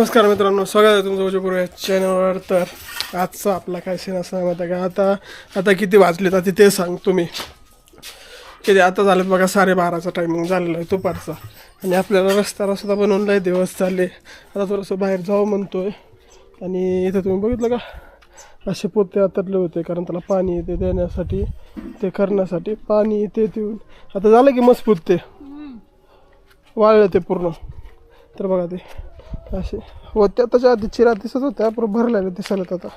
नमस्कार मित्रांनो स्वागत आहे तुमचं उजपूर या चॅनलवर तर आजचा आपला काय सीन असा आहे माहिती आहे का? आता आता किती वाजलेत आता ते सांग तुम्ही. किती आता झालेत बघा साडेबाराचा टायमिंग झालेला आहे दुपारचा. आणि आपल्याला रस्ता रस्ता बनवून लय दिवस चालले. आता थोडंसं बाहेर जावं म्हणतोय. आणि इथं तुम्ही बघितलं का? असे पोते आतरले होते कारण त्याला पाणी येते देण्यासाठी ते करण्यासाठी पाणी येते देऊन आता झालं की मजबूत ते वाळलं ते पूर्ण. तर बघा ते. असे होत्या त्याच्या आधी चिरा दिसत होत्या पण भरलेल्या दिसायला आता.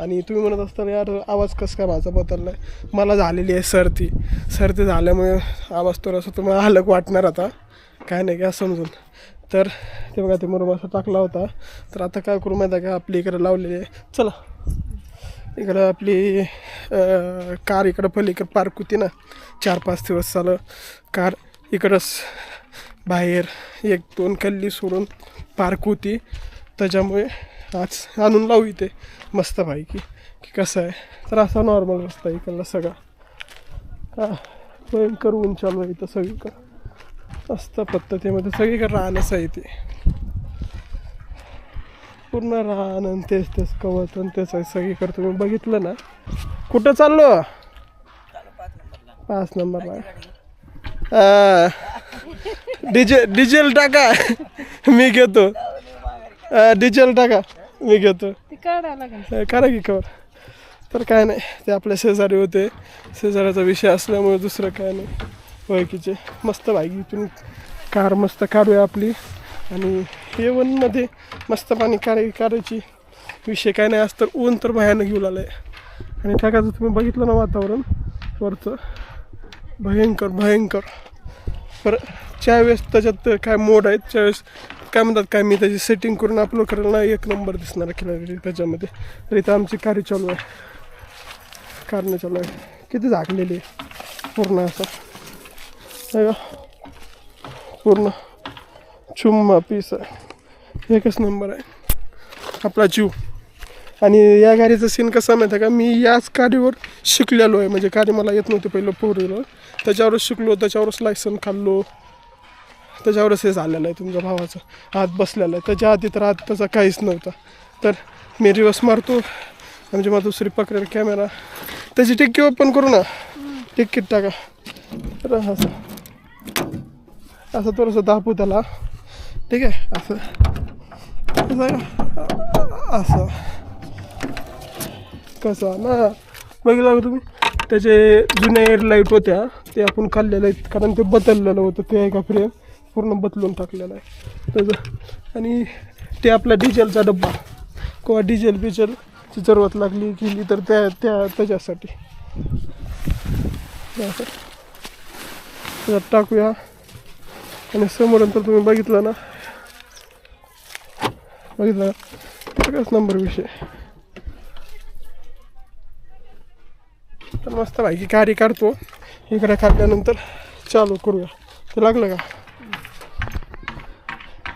आणि तुम्ही म्हणत असताना यार आवाज कसं काय माझा बदलला आहे मला झालेली आहे सर्दी. सर्दी झाल्यामुळे आवाज थोडासा तुम्हाला हलक वाटणार आता. काय नाही का समजून. तर ते बघा ते मुरुम असा टाकला होता. तर आता काय करू माहिती आहे का? आपली इकडे लावलेली आहे. चला. इकडं आपली कार इकडं पलीकडं पार्क होती ना. चार पाच दिवस झालं. कार इकडंच बाहेर एक दोन कल्ली सोडून पार्क होती. त्याच्यामुळे आज आणून लावू इथे मस्तपैकी. की कसं आहे? तर असा नॉर्मल रस्ता आहे इकडला सगळा. हां भयंकर ऊन चालू आहे इथं सगळीकडं. मस्त पद्धतीमध्ये सगळीकडे राहणंच आहे ते पूर्ण रान आणि तेच तेच कवत आणि तेच आहे सगळीकडे. तुम्ही बघितलं ना? कुठं चाललो? पाच नंबरला. आ, डिझेल डिझेल टाका. मी घेतो. डिझेल टाका. मी घेतो. लागेल. करा की कवर तर काय नाही ते आपल्या शेजारी होते. शेजाऱ्याचा विषय असल्यामुळे दुसरं काय नाही. ओळखीचे. मस्त बाईक इथून कार मस्त काढूया आपली. आणि हे वनमध्ये मस्त पाणी काढाय काढायची विषय काय नाही. आज तर ऊन तर भयानक घेऊ आलं आहे आणि टाकायचं तुम्ही बघितलं ना वातावरण? वरचं. भयंकर भयंकर. पर ज्यावेळेस त्याच्यात काय मोड आहेत त्यावेळेस काय म्हणतात काय मी त्याची सेटिंग करून अपलोड करायला एक नंबर दिसणार खिलाडी त्याच्यामध्ये. तर इथं आमची कार्य चालू आहे. कारणं चालू आहे. किती झाकलेली आहे. पूर्ण असं. हे पूर्ण. चुम्मा पीस आहे. एकच नंबर आहे. आपला जीव. आणि या गाडीचं सीन कसा माहिती आहे का? मी याच गाडीवर शिकलेलो आहे. म्हणजे गाडी मला येत नव्हती पहिलं फोर त्याच्यावरच शिकलो त्याच्यावरच लायसन खाल्लो. त्याच्यावरच हे झालेलं आहे तुमच्या भावाचं. हात बसलेला आहे. त्याच्या आधी तर हात त्याचा काहीच नव्हता. तर मी रिवर्स मारतो. म्हणजे मग दुसरी पकडेल कॅमेरा त्याची टिक्की ओपन करू ना. टिकीट टाका. तर असं. असं थोडंसं दाबू त्याला. ठीक आहे? असं. असं कसं? ना. बघितलं का तुम्ही? त्याचे जुन्या एअरलाईट होत्या. ते आपण खाल्लेलं आहेत. कारण ते बदललेलं होतं. ते एका फ्रेम पूर्ण बदलून टाकलेला आहे. त्याचं आणि ते आपला डिझेलचा डब्बा. किंवा डिझेल बिझेलची जरूरत लागली गेली तर त्या त्या त्याच्यासाठी. त्याच्यात टाकूया. आणि समोरनंतर तुम्ही बघितलं ना? बघितलं का सगळ्याच नंबर विषय. तर मस्त भाई गाडी काढतो इकडे काढल्यानंतर चालू करूया. ते लागलं का?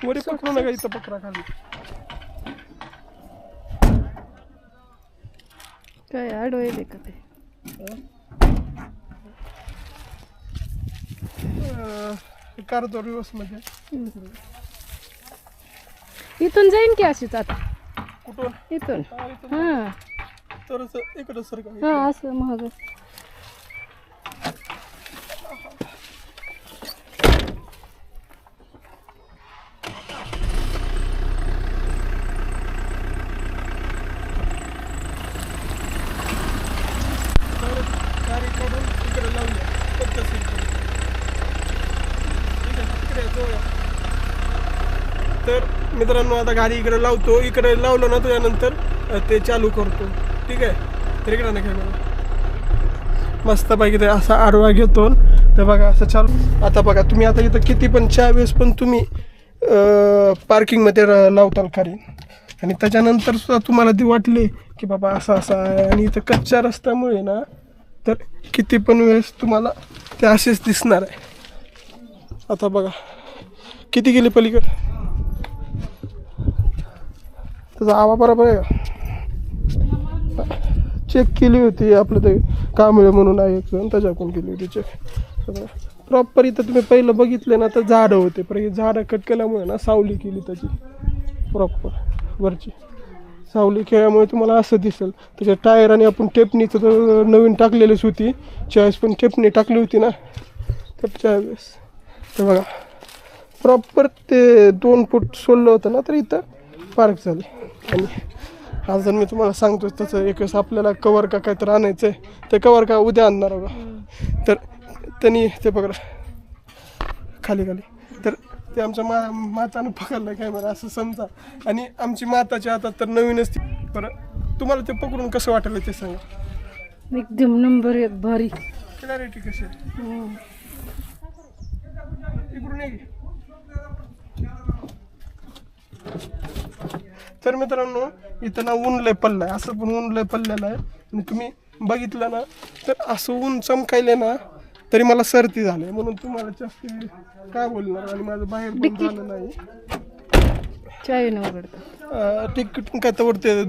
वरी पकडू नका इथं पकडा खाली. काय आडवले का ते काढतो रिवर्समध्ये इथून जाईन की अशीच आता? कुठून? इथून. हा, इथून. हा. तरच इकडं सर हा असं महाग गाडी काढून इकडे लावूया पद्धतशीर ठीक आहे इकडे जाऊया तर मित्रांनो आता गाडी इकडे लावतो. इकडे लावलं ना त्यानंतर अं, ते चालू करतो. ठीक आहे? तर इकडे नाही कॅमेरा मस्तपैकी ते असा आडवा घेतो. तर बघा असं चालू. आता बघा तुम्ही आता इथं किती पण चार वेळेस पण तुम्ही पार्किंगमध्ये लावताल खाली. आणि त्याच्यानंतर सुद्धा तुम्हाला ती वाटली की बाबा असं असं. आहे आणि इथं कच्च्या रस्त्यामुळे ना तर किती पण वेळेस तुम्हाला ते असेच दिसणार आहे. आता बघा किती गेली पलीकडे? त्याचा आवा बरोबर आहे. चेक केली होती आपलं ते कांबळे म्हणून आहे एक जण त्याच्याकडून केली होती चेक प्रॉपर इथं तुम्ही पहिलं बघितलं ना तर झाडं होते. पण हे झाडं कट केल्यामुळे ना सावली केली त्याची. प्रॉपर वरची. सावली खेळल्यामुळे तुम्हाला असं दिसेल. त्याच्या टायर आणि आपण टेपणीचं तर नवीन टाकलेलीच होती. चॉईस पण टेपणी टाकली होती ना. तर त्यावेळेस. तर बघा. प्रॉपर ते दोन फूट सोडलं होतं ना तर इथं पार्क झाले. आणि आज जर मी तुम्हाला सांगतो तसं एक वेळेस आपल्याला कवर का काय तर आणायचं आहे ते कवर का उद्या आणणार बघा. तर त्यांनी ते बघा खाली खाली. तर ते आमच्या मा मातानं पकडलं काय बरं असं समजा. आणि आमची माताच्या हातात तर नवीनच ती. बरं तुम्हाला ते पकडून कसं वाटलं ते सांगा. एकदम नंबर एक भारी. क्लॅरिटी कशी. इकडून. तर मित्रांनो इथं ना ऊन लय पडलं आहे असं पण ऊन लय पडलेलं आहे. आणि तुम्ही बघितलं ना तर असं ऊन चमकायले ना तरी मला सर्दी झाली म्हणून तुम्हाला जास्त काय बोलणार? आणि माझं बाहेर पण झालं नाही. उघडतं. तिकीट काय तर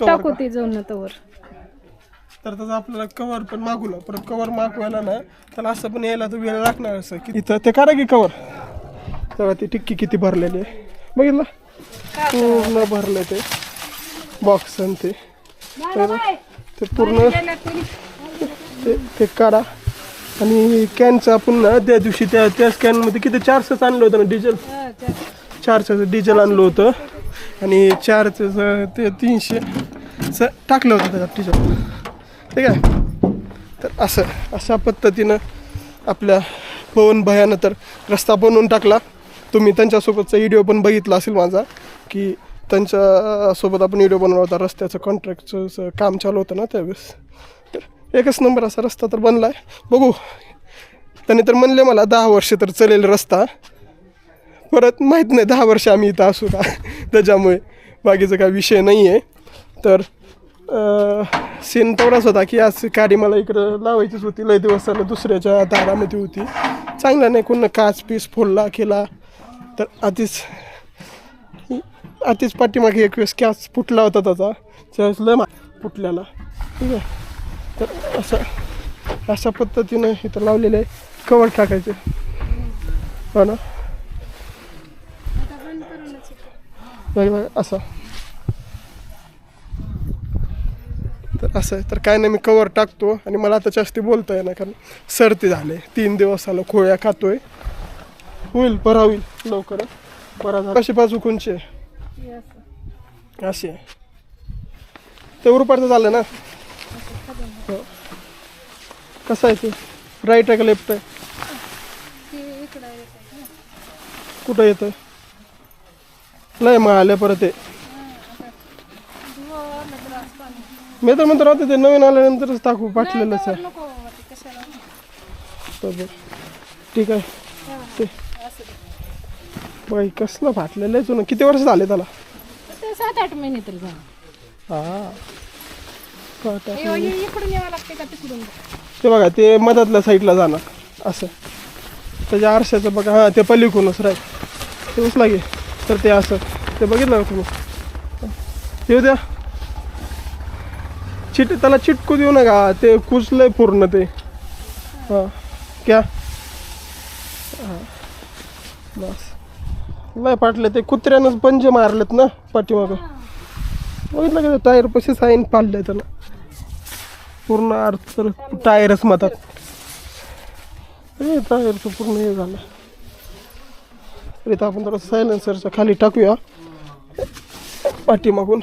टाकू. ते जाऊन ना तवर. तर त्याचा आपल्याला कवर पण मागवलं परत कवर मागवायला ना त्याला असं पण यायला तर वेळ लागणार असं. की इथं ते करा की कवर तेव्हा ती टिक्की किती भरलेली आहे. बघितलं? पूर्ण भरलं ते. बॉक्स आणि ते. तर ते पूर्ण ते ते काढा. आणि कॅनचं ना त्या दिवशी त्या त्याच कॅनमध्ये किती चारशेच आणलं होतं ना डिझेल चारचं डिझेल आणलं होतं. आणि चारचं ते तीनशे स टाकलं होतं त्याच्यात डिझेल ठीक आहे? तर असं अशा पद्धतीनं आपल्या पवन भयानं तर रस्ता बनवून टाकला. तुम्ही त्यांच्यासोबतचा व्हिडिओ पण बघितला असेल माझा की त्यांच्यासोबत आपण व्हिडिओ बनवला होता रस्त्याचं कॉन्ट्रॅक्टचं काम चालू होतं ना त्यावेळेस. तर एकच नंबर असा रस्ता तर बनला आहे बघू. त्याने तर म्हणले मला दहा वर्ष तर चलेल रस्ता. परत माहीत नाही दहा वर्ष आम्ही इथं असू का? त्याच्यामुळे बाकीचा काय विषय नाही आहे तर सीन तेवढाच होता की आज गाडी मला इकडं लावायचीच होती. लय दिवस झालं दुसऱ्याच्या दारामध्ये होती. चांगला नाही कोण काच पीस फोडला केला. तर आधीच आधीच पाठीमागे एक वेळेस कॅच फुटला होता त्याचा. त्यावेळेस लय मा फुटल्याला ठीक आहे. तर असं अशा पद्धतीनं इथं लावलेलं आहे. कवर टाकायचे. हो ना? असं. तर असं आहे. तर काय नाही मी कवर टाकतो आणि मला आता जास्ती बोलता येणार कारण सर्दी झाले. तीन दिवस आलं खोळ्या खातोय. होईल बरा होईल लवकर बरा झाला. कशी बाजू कोणची आहे? अशी आहे. ते उरुपारचं झालं ना? हो. कसं आहे ते? राईट आहे का लेफ्ट आहे? कुठं येतं लय मग आले परत ते. मी तर म्हणतो राहते ते नवीन आल्यानंतरच टाकू पाठलेलंच आहे. बरोबर ठीक आहे. बाई कसलं फाटलेलं आहे जुनं. किती वर्ष झाले त्याला? ते सात आठ महिने तरी झालं. हा. का टाक- हे- हे इकडून यावं लागते का तिकडून? ते बघा ते मधातल्या साईडला जाणार. असं. त्याच्या आरशाचं बघा हां ते पलीकडूनच राईट. ते उचला घे तर ते असं. ते बघितलं का तुम्ही? येऊ द्या. चिट त्याला चिटकू देऊ नका. ते कुचलंय पूर्ण ते. हां. क्या हां. बस. लय पाटले ते. कुत्र्यानंच पंजे मारलेत ना पाठीमाग. बघितलं का टायर पशी साईन पाडलंय त्याला पूर्ण अर्थ तर टायरच मतात टायरचं पूर्ण हे झालं. तर इथं आपण जरा सायलेन्सरच्या खाली टाकूया. पाठीमागून.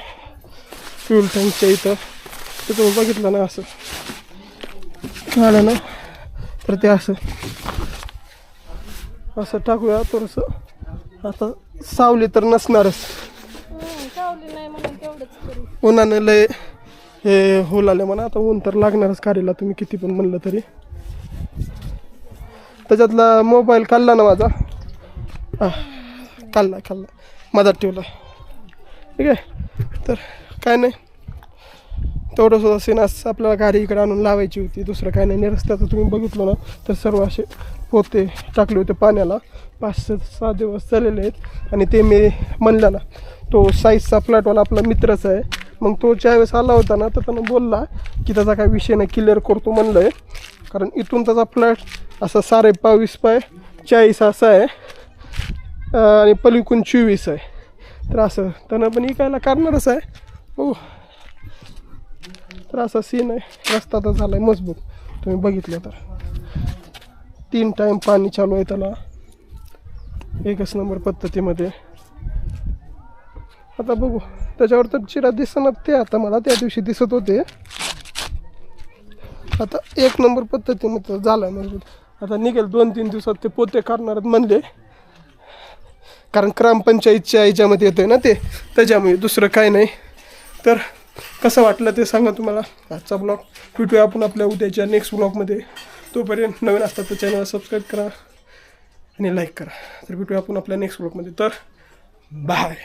फ्यूल टँकच्या इथं. ते तुम्ही बघितलं ना असं. झालं ना? तर ते असं. असं टाकूया थोडंसं. आता सावली तर नसणारच. नाही म्हणून तेवढंच करू उन्हानं लय हे होल आले म्हणा आता ऊन तर लागणारच काढीला तुम्ही किती पण म्हणलं तरी. त्याच्यातला मोबाईल काढला ना माझा? हा काढला काढला मधात ठेवला. ठीक आहे? तर काय नाही. तेवढं सुद्धा सिनास आपल्याला गाडी इकडे आणून लावायची होती. दुसरं काय नाही. रस्त्याचं तुम्ही बघितलं ना तर सर्व असे पोते टाकले होते पाण्याला. पाच सहा दिवस चाललेले आहेत. आणि ते मी म्हणलं ना तो साईजचा प्लॅटवाला आपला मित्रच आहे. मग तो ज्यावेळेस आला होता ना तर त्यानं बोलला की त्याचा काय विषय नाही क्लिअर करतो म्हणलं आहे कारण इथून त्याचा फ्लॅट असा साडे बावीस पाय चाळीस असा आहे. आणि पलिकून चोवीस आहे. तर असं त्यानं पण इकायला करणारच आहे. हो तर असा सीन आहे रस्ता तर झाला आहे मजबूत. तुम्ही बघितलं तर. तीन टाईम पाणी चालू आहे त्याला. एकच नंबर पद्धतीमध्ये. आता बघू. त्याच्यावर तर चिरा दिसणार ते आता मला त्या दिवशी दिसत होते. आता एक नंबर पद्धतीमध्ये झालं मजबूत. आता निघेल दोन तीन दिवसात ते पोते करणार म्हणले. कारण ग्रामपंचायतच्या याच्यामध्ये येतं ना ते. त्याच्यामुळे दुसरं काय नाही. तर कसं वाटलं ते सांगा तुम्हाला. आजचा ब्लॉग भेटूया आपण आपल्या उद्याच्या नेक्स्ट ब्लॉगमध्ये तोपर्यंत नवीन असतात तर चॅनल सबस्क्राईब करा आणि लाईक करा. तर भेटूया आपण आपल्या नेक्स्ट ब्लॉगमध्ये तर बाय